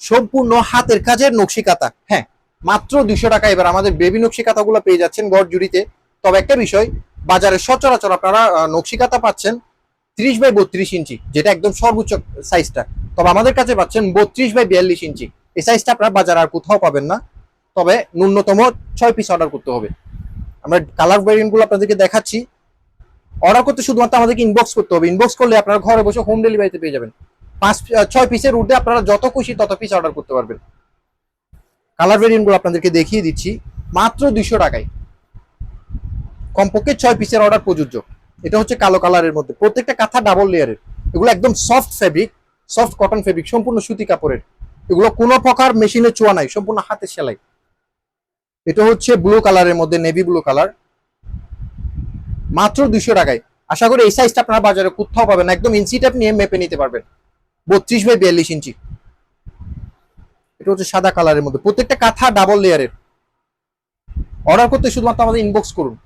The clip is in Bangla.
সম্পূর্ণ হাতের কাজের নকশি কাতা হ্যাঁ মাত্র দুশো টাকা। এবার আমাদের বেবি নকশি কাতাগুলো পেয়ে যাচ্ছেন গড় জুড়িতে তবে একটা বিষয়, বাজারে সচরাচর আপনারা নকশি কাতা পাচ্ছেন ত্রিশ বাই বত্রিশ ইঞ্চি, যেটা একদম সর্বোচ্চ সাইজটা তবে আমাদের কাছে পাচ্ছেন বত্রিশ বাই বিয়াল্লিশ ইঞ্চি। এই সাইজটা আপনারা বাজারে আর কোথাও পাবেন না। তবে ন্যূনতম ছয় পিস অর্ডার করতে হবে। আমরা কালার ভেরিয়েন্টগুলো আপনাদেরকে দেখাচ্ছি। অর্ডার করতে শুধুমাত্র আমাদেরকে ইনবক্স করতে হবে। ইনবক্স করলে আপনারা ঘরে বসে হোম ডেলিভারিতে পেয়ে যাবেন। পাঁচ ছয় পিসের ঊর্ধ্বে আপনারা যত খুশি তত পিস অর্ডার করতে পারবেন। কালার ভেরিয়েন্টগুলো আপনাদেরকে দেখিয়ে দিচ্ছি। মাত্র দুইশো টাকায়। কমপক্ষে ছয় পিসের অর্ডার প্রযোজ্য। এটা হচ্ছে কালো কালারের মধ্যে। প্রত্যেকটা কাঁথা ডাবল লেয়ারের এগুলো একদম soft fabric soft cotton fabric সম্পূর্ণ সুতি কাপড়ের। এগুলো কোনো প্রকার মেশিনে চোয়া নাই, সম্পূর্ণ হাতে সেলাই। এটা হচ্ছে ব্লু কালারের মধ্যে নেভি ব্লু কালার মাত্র দুইশো টাকায়। আশা করি এই সাইজটা আপনারা বাজারে কোথাও পাবেন একদম ইঞ্চি ট্যাপ নিয়ে মেপে নিতে পারবেন। বত্রিশ বাই বিয়াল্লিশ ইঞ্চি। এটা হচ্ছে সাদা কালারের মধ্যে। প্রত্যেকটা কাঁথা ডাবল লেয়ারের অর্ডার করতে শুধুমাত্র আমাদের ইনবক্স করুন।